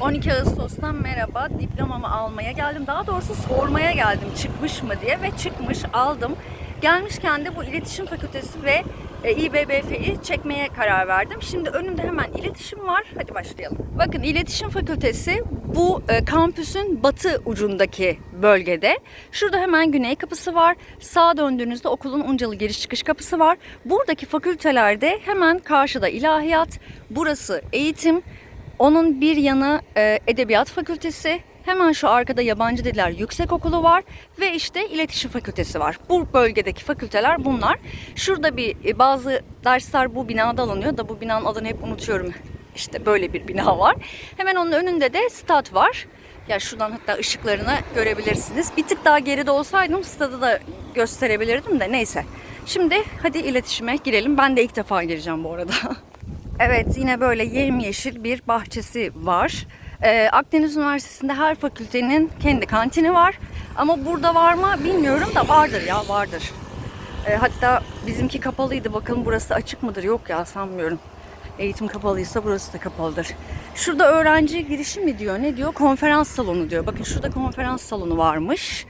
12 Ağustos'tan merhaba. Diplomamı almaya geldim. Daha doğrusu sormaya geldim çıkmış mı diye ve çıkmış aldım. Gelmişken de bu iletişim fakültesi ve e, İBBF'yi çekmeye karar verdim. Şimdi önümde hemen iletişim var. Hadi başlayalım. Bakın iletişim fakültesi bu e, kampüsün batı ucundaki bölgede. Şurada hemen güney kapısı var. Sağa döndüğünüzde okulun Uncalı giriş çıkış kapısı var. Buradaki fakültelerde hemen karşıda ilahiyat, burası eğitim, onun bir yanı e, Edebiyat Fakültesi, hemen şu arkada Yabancı Diller Yüksekokulu var ve işte İletişim Fakültesi var. Bu bölgedeki fakülteler bunlar. Şurada bir e, bazı dersler bu binada alınıyor da bu binanın adını hep unutuyorum. İşte böyle bir bina var. Hemen onun önünde de stat var. Ya şuradan hatta ışıklarını görebilirsiniz. Bir tık daha geride olsaydım stadı da gösterebilirdim de neyse. Şimdi hadi iletişime girelim. Ben de ilk defa gireceğim bu arada. Evet yine böyle yemyeşil bir bahçesi var. Ee, Akdeniz Üniversitesi'nde her fakültenin kendi kantini var. Ama burada var mı bilmiyorum da vardır ya vardır. Ee, hatta bizimki kapalıydı. Bakalım burası açık mıdır? Yok ya sanmıyorum. Eğitim kapalıysa burası da kapalıdır. Şurada öğrenci girişi mi diyor? Ne diyor? Konferans salonu diyor. Bakın şurada konferans salonu varmış.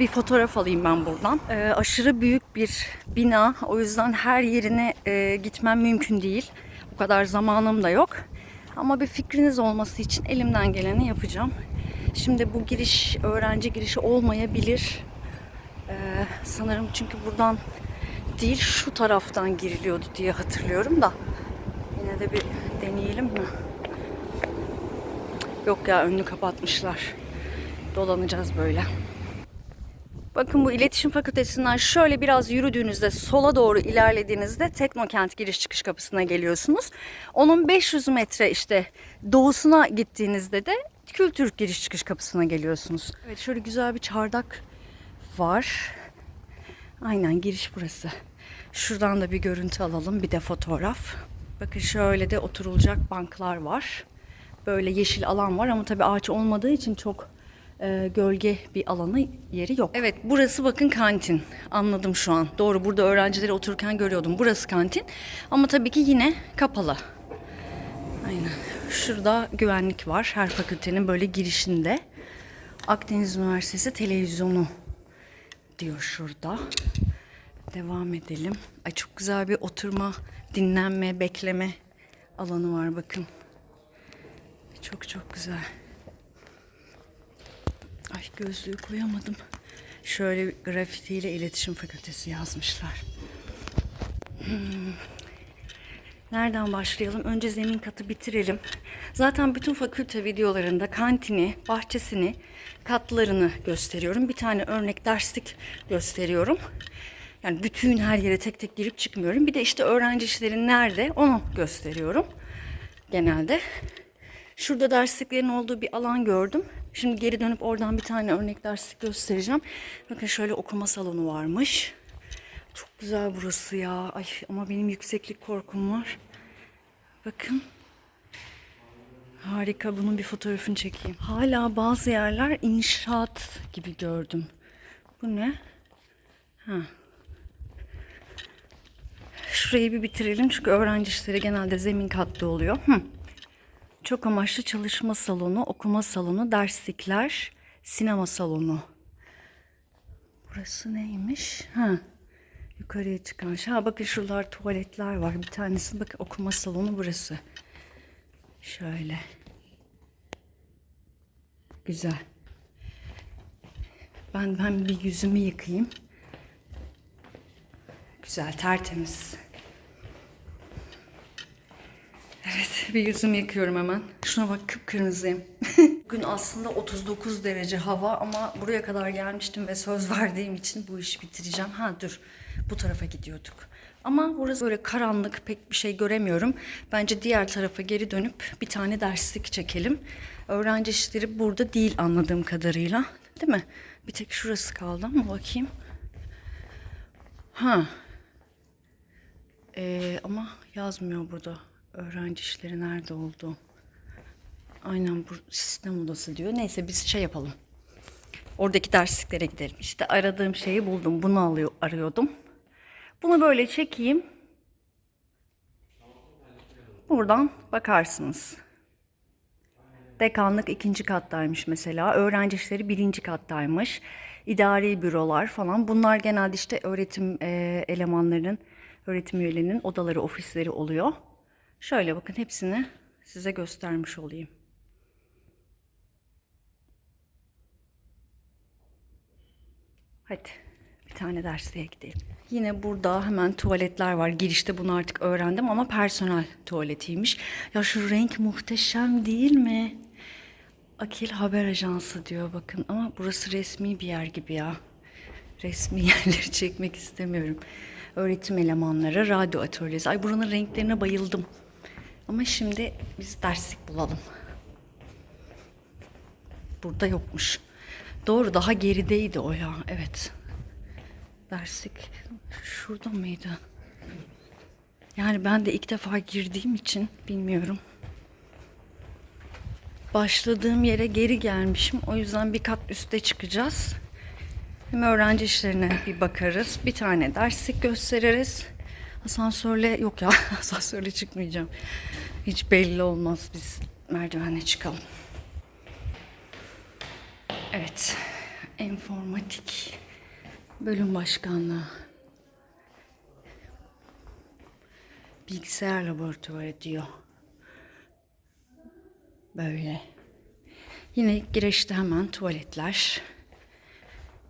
Bir fotoğraf alayım ben buradan. Ee, aşırı büyük bir bina. O yüzden her yerine e, gitmem mümkün değil. O kadar zamanım da yok. Ama bir fikriniz olması için elimden geleni yapacağım. Şimdi bu giriş öğrenci girişi olmayabilir. Ee, sanırım çünkü buradan değil şu taraftan giriliyordu diye hatırlıyorum da. Yine de bir deneyelim mi? Yok ya önünü kapatmışlar. Dolanacağız böyle. Bakın bu iletişim fakültesinden şöyle biraz yürüdüğünüzde sola doğru ilerlediğinizde Teknokent giriş çıkış kapısına geliyorsunuz. Onun 500 metre işte doğusuna gittiğinizde de Kültür giriş çıkış kapısına geliyorsunuz. Evet şöyle güzel bir çardak var. Aynen giriş burası. Şuradan da bir görüntü alalım bir de fotoğraf. Bakın şöyle de oturulacak banklar var. Böyle yeşil alan var ama tabii ağaç olmadığı için çok e, gölge bir alanı yeri yok. Evet burası bakın kantin. Anladım şu an. Doğru burada öğrencileri otururken görüyordum. Burası kantin. Ama tabii ki yine kapalı. Aynen. Şurada güvenlik var. Her fakültenin böyle girişinde. Akdeniz Üniversitesi televizyonu diyor şurada. Devam edelim. Ay çok güzel bir oturma, dinlenme, bekleme alanı var bakın. Çok çok güzel. Ay gözlüğü koyamadım. Şöyle grafitiyle iletişim fakültesi yazmışlar. Hmm. Nereden başlayalım? Önce zemin katı bitirelim. Zaten bütün fakülte videolarında kantini, bahçesini, katlarını gösteriyorum. Bir tane örnek derslik gösteriyorum. Yani bütün her yere tek tek girip çıkmıyorum. Bir de işte öğrenci işleri nerede onu gösteriyorum genelde. Şurada dersliklerin olduğu bir alan gördüm. Şimdi geri dönüp oradan bir tane örnek derslik göstereceğim. Bakın şöyle okuma salonu varmış. Çok güzel burası ya. Ay ama benim yükseklik korkum var. Bakın. Harika. Bunun bir fotoğrafını çekeyim. Hala bazı yerler inşaat gibi gördüm. Bu ne? Ha. Şurayı bir bitirelim çünkü öğrenci işleri genelde zemin katlı oluyor. Hı. Çok amaçlı çalışma salonu, okuma salonu, derslikler, sinema salonu. Burası neymiş? Ha. Yukarıya çıkan. şey. Ha bakın şuralar tuvaletler var. Bir tanesi bakın okuma salonu burası. Şöyle. Güzel. Ben ben bir yüzümü yıkayayım. Güzel, tertemiz. Evet, bir yüzümü yıkıyorum hemen. Şuna bak kıpkırmızıyım. Bugün aslında 39 derece hava ama buraya kadar gelmiştim ve söz verdiğim için bu işi bitireceğim. Ha dur, bu tarafa gidiyorduk. Ama burası böyle karanlık, pek bir şey göremiyorum. Bence diğer tarafa geri dönüp bir tane derslik çekelim. Öğrenci işleri burada değil anladığım kadarıyla. Değil mi? Bir tek şurası kaldı ama bakayım. Ha, ee, ama yazmıyor burada öğrenci işleri nerede oldu. Aynen bu sistem odası diyor. Neyse biz şey yapalım. Oradaki dersliklere gidelim. İşte aradığım şeyi buldum. Bunu alıyor, arıyordum. Bunu böyle çekeyim. Buradan bakarsınız. Dekanlık ikinci kattaymış mesela. Öğrenci işleri birinci kattaymış. İdari bürolar falan. Bunlar genelde işte öğretim e, elemanlarının, öğretim üyelerinin odaları, ofisleri oluyor. Şöyle bakın hepsini size göstermiş olayım. Hadi bir tane dersliğe gidelim. Yine burada hemen tuvaletler var. Girişte bunu artık öğrendim ama personel tuvaletiymiş. Ya şu renk muhteşem değil mi? Akil Haber Ajansı diyor bakın ama burası resmi bir yer gibi ya. Resmi yerleri çekmek istemiyorum. Öğretim elemanları, radyo atölyesi. Ay buranın renklerine bayıldım. Ama şimdi biz derslik bulalım. Burada yokmuş. Doğru daha gerideydi o ya. Evet. Derslik şurada mıydı? Yani ben de ilk defa girdiğim için bilmiyorum. Başladığım yere geri gelmişim. O yüzden bir kat üste çıkacağız. Hem öğrenci işlerine bir bakarız. Bir tane derslik gösteririz. Asansörle yok ya asansörle çıkmayacağım. Hiç belli olmaz biz merdivenle çıkalım. Evet. Enformatik bölüm başkanlığı. Bilgisayar laboratuvarı diyor. Böyle. Yine girişte hemen tuvaletler.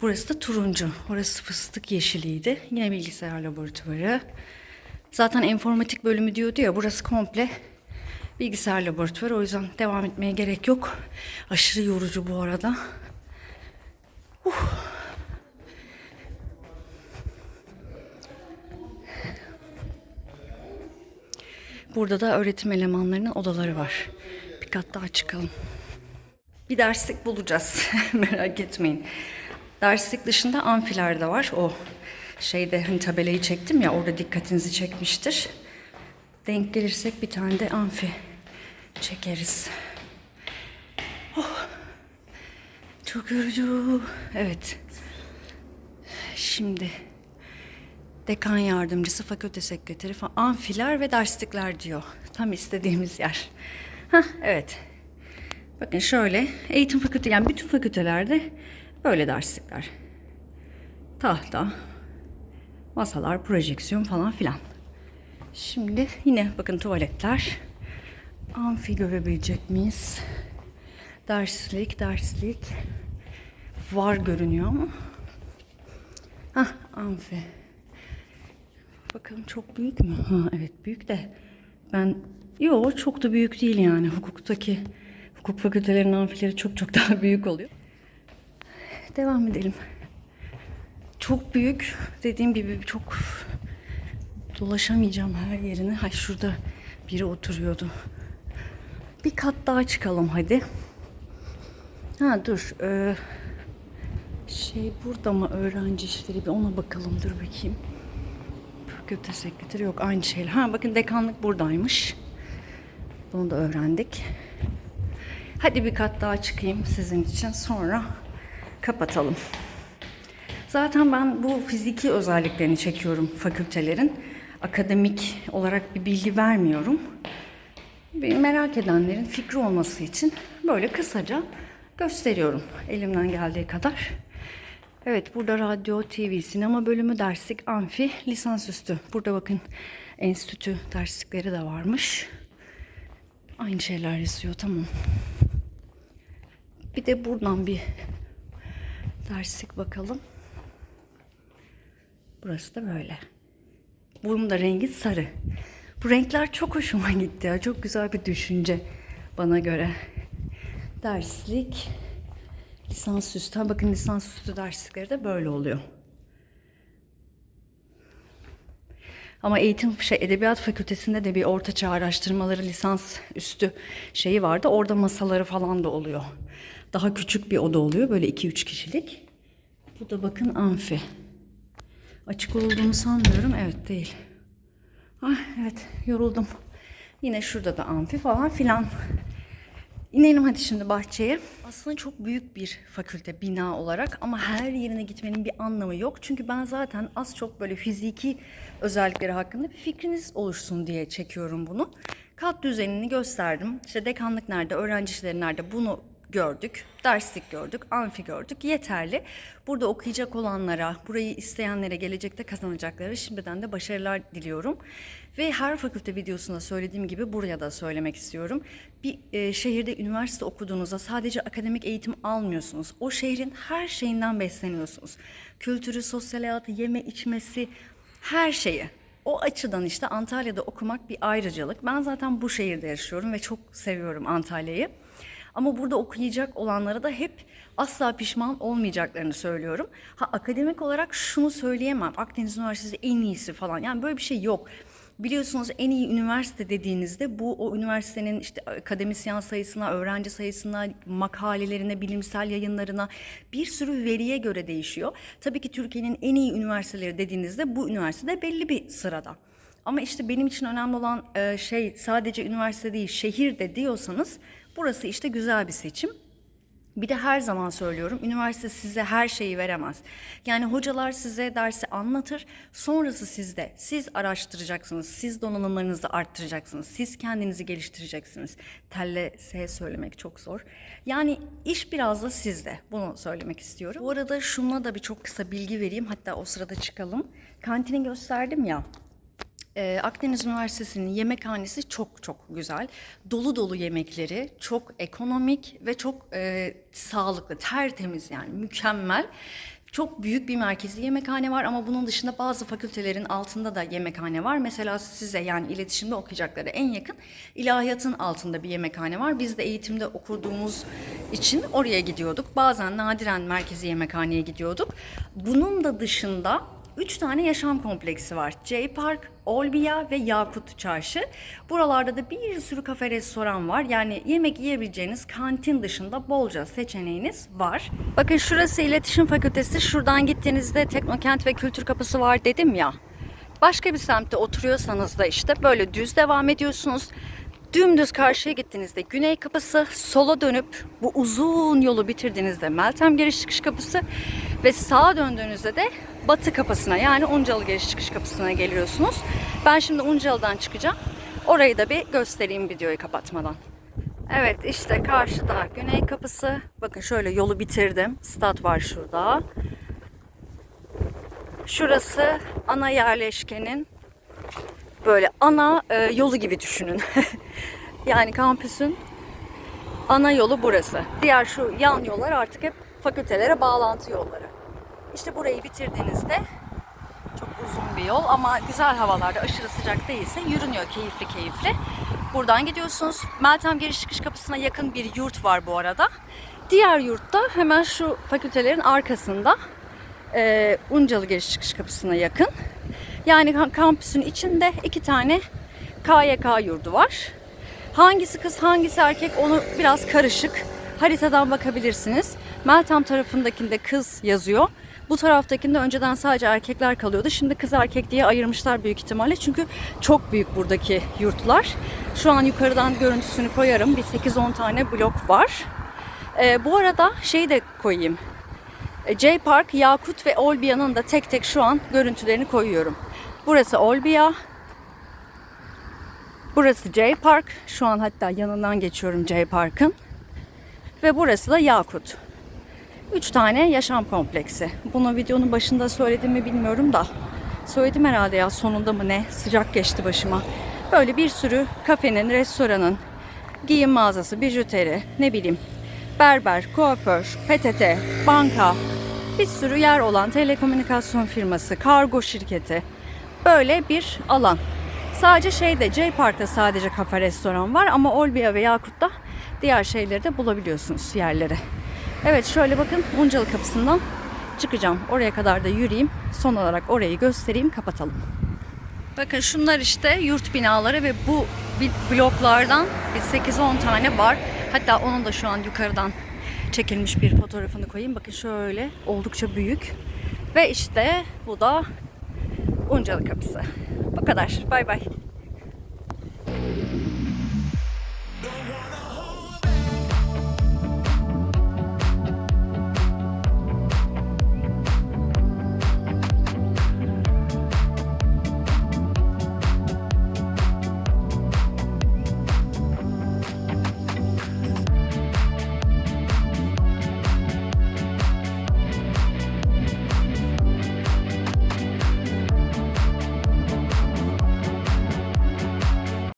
Burası da turuncu. Orası fıstık yeşiliydi. Yine bilgisayar laboratuvarı. Zaten enformatik bölümü diyordu ya burası komple bilgisayar laboratuvarı. O yüzden devam etmeye gerek yok. Aşırı yorucu bu arada. Burada da öğretim elemanlarının odaları var. Bir kat daha çıkalım. Bir derslik bulacağız. Merak etmeyin. Derslik dışında amfiler de var. O şeyde hani tabelayı çektim ya orada dikkatinizi çekmiştir. Denk gelirsek bir tane de amfi çekeriz. Oh. Çok yorucu. Evet. Şimdi dekan yardımcısı, fakülte sekreteri falan amfiler ve derslikler diyor. Tam istediğimiz yer. Hah evet. Bakın şöyle eğitim fakülte yani bütün fakültelerde böyle derslikler. Tahta, masalar, projeksiyon falan filan. Şimdi yine bakın tuvaletler. Amfi görebilecek miyiz? Derslik, derslik. Var görünüyor ama. Hah amfi. Bakalım çok büyük mü? Ha evet büyük de ben yok çok da büyük değil yani hukuktaki hukuk fakültelerinin amfileri çok çok daha büyük oluyor. Devam edelim. Çok büyük dediğim gibi çok dolaşamayacağım her yerine. Ha şurada biri oturuyordu. Bir kat daha çıkalım hadi. Ha dur. Ee, şey burada mı öğrenci işleri bir ona bakalım dur bakayım. Fakülte sekreteri yok aynı şeyler. Ha bakın dekanlık buradaymış. Bunu da öğrendik. Hadi bir kat daha çıkayım sizin için sonra kapatalım. Zaten ben bu fiziki özelliklerini çekiyorum fakültelerin. Akademik olarak bir bilgi vermiyorum. Bir merak edenlerin fikri olması için böyle kısaca gösteriyorum elimden geldiği kadar. Evet burada radyo, TV, sinema bölümü, derslik, amfi, lisansüstü. Burada bakın enstitü derslikleri de varmış. Aynı şeyler yazıyor tamam. Bir de buradan bir derslik bakalım. Burası da böyle. Bunun da rengi sarı. Bu renkler çok hoşuma gitti ya. Çok güzel bir düşünce bana göre. Derslik, lisansüstü. Ha bakın lisansüstü derslikleri de böyle oluyor. Ama eğitim şey edebiyat fakültesinde de bir ortaçağ araştırmaları lisans üstü şeyi vardı. Orada masaları falan da oluyor. Daha küçük bir oda oluyor. Böyle 2-3 kişilik. Bu da bakın amfi. Açık olduğunu sanmıyorum. Evet değil. Ah evet yoruldum. Yine şurada da amfi falan filan. İnelim hadi şimdi bahçeye. Aslında çok büyük bir fakülte bina olarak ama her yerine gitmenin bir anlamı yok. Çünkü ben zaten az çok böyle fiziki özellikleri hakkında bir fikriniz oluşsun diye çekiyorum bunu. Kat düzenini gösterdim. İşte dekanlık nerede, öğrenci nerede bunu gördük. Derslik gördük, amfi gördük. Yeterli. Burada okuyacak olanlara, burayı isteyenlere, gelecekte kazanacaklara şimdiden de başarılar diliyorum. Ve her fakülte videosunda söylediğim gibi buraya da söylemek istiyorum. Bir e, şehirde üniversite okuduğunuzda sadece akademik eğitim almıyorsunuz. O şehrin her şeyinden besleniyorsunuz. Kültürü, sosyal hayatı, yeme içmesi, her şeyi. O açıdan işte Antalya'da okumak bir ayrıcalık. Ben zaten bu şehirde yaşıyorum ve çok seviyorum Antalya'yı. Ama burada okuyacak olanlara da hep asla pişman olmayacaklarını söylüyorum. Ha akademik olarak şunu söyleyemem. Akdeniz Üniversitesi en iyisi falan. Yani böyle bir şey yok. Biliyorsunuz en iyi üniversite dediğinizde bu o üniversitenin işte akademisyen sayısına, öğrenci sayısına, makalelerine, bilimsel yayınlarına bir sürü veriye göre değişiyor. Tabii ki Türkiye'nin en iyi üniversiteleri dediğinizde bu üniversite belli bir sırada. Ama işte benim için önemli olan e, şey sadece üniversite değil, şehir de diyorsanız burası işte güzel bir seçim. Bir de her zaman söylüyorum, üniversite size her şeyi veremez. Yani hocalar size dersi anlatır, sonrası sizde. Siz araştıracaksınız, siz donanımlarınızı arttıracaksınız, siz kendinizi geliştireceksiniz. Telle S söylemek çok zor. Yani iş biraz da sizde, bunu söylemek istiyorum. Bu arada şununla da bir çok kısa bilgi vereyim, hatta o sırada çıkalım. Kantini gösterdim ya, ee, Akdeniz Üniversitesi'nin yemekhanesi çok çok güzel. Dolu dolu yemekleri, çok ekonomik ve çok e, sağlıklı, tertemiz yani mükemmel. Çok büyük bir merkezi yemekhane var ama bunun dışında bazı fakültelerin altında da yemekhane var. Mesela size yani iletişimde okuyacakları en yakın ilahiyatın altında bir yemekhane var. Biz de eğitimde okuduğumuz için oraya gidiyorduk. Bazen nadiren merkezi yemekhaneye gidiyorduk. Bunun da dışında Üç tane yaşam kompleksi var. J Park, Olbia ve Yakut Çarşı. Buralarda da bir sürü kafe restoran var. Yani yemek yiyebileceğiniz kantin dışında bolca seçeneğiniz var. Bakın şurası İletişim Fakültesi. Şuradan gittiğinizde Teknokent ve Kültür Kapısı var dedim ya. Başka bir semtte oturuyorsanız da işte böyle düz devam ediyorsunuz. Dümdüz karşıya gittiğinizde Güney Kapısı, sola dönüp bu uzun yolu bitirdiğinizde Meltem Giriş Çıkış Kapısı ve sağa döndüğünüzde de Batı Kapısına yani Uncalı Giriş Çıkış Kapısına geliyorsunuz. Ben şimdi Uncalı'dan çıkacağım. Orayı da bir göstereyim videoyu kapatmadan. Evet işte karşıda Güney Kapısı. Bakın şöyle yolu bitirdim. Stat var şurada. Şurası ana yerleşkenin böyle ana e, yolu gibi düşünün. yani kampüsün ana yolu burası. Diğer şu yan yollar artık hep fakültelere bağlantı yolları. İşte burayı bitirdiğinizde çok uzun bir yol ama güzel havalarda aşırı sıcak değilse yürünüyor keyifli keyifli. Buradan gidiyorsunuz. Meltem giriş çıkış kapısına yakın bir yurt var bu arada. Diğer yurtta hemen şu fakültelerin arkasında e, Uncalı giriş çıkış kapısına yakın. Yani kampüsün içinde iki tane KYK yurdu var. Hangisi kız hangisi erkek onu biraz karışık. Haritadan bakabilirsiniz. Meltem tarafındakinde kız yazıyor. Bu taraftakinde önceden sadece erkekler kalıyordu. Şimdi kız erkek diye ayırmışlar büyük ihtimalle. Çünkü çok büyük buradaki yurtlar. Şu an yukarıdan görüntüsünü koyarım. Bir 8-10 tane blok var. Ee, bu arada şeyi de koyayım. E, J Park, Yakut ve Olbia'nın da tek tek şu an görüntülerini koyuyorum. Burası Olbia. Burası J Park. Şu an hatta yanından geçiyorum J Park'ın. Ve burası da Yakut. Üç tane yaşam kompleksi. Bunu videonun başında söyledim mi bilmiyorum da. Söyledim herhalde ya sonunda mı ne? Sıcak geçti başıma. Böyle bir sürü kafenin, restoranın, giyim mağazası, bijuteri, ne bileyim, berber, kuaför, PTT, banka, bir sürü yer olan telekomünikasyon firması, kargo şirketi. Böyle bir alan. Sadece şeyde J Park'ta sadece kafe restoran var ama Olbia ve Yakut'ta diğer şeyleri de bulabiliyorsunuz yerleri. Evet şöyle bakın Uncalı kapısından çıkacağım. Oraya kadar da yürüyeyim. Son olarak orayı göstereyim kapatalım. Bakın şunlar işte yurt binaları ve bu bloklardan bir 8-10 tane var. Hatta onun da şu an yukarıdan çekilmiş bir fotoğrafını koyayım. Bakın şöyle oldukça büyük. Ve işte bu da Uncalı kapısı. Bu kadar. Bay bay.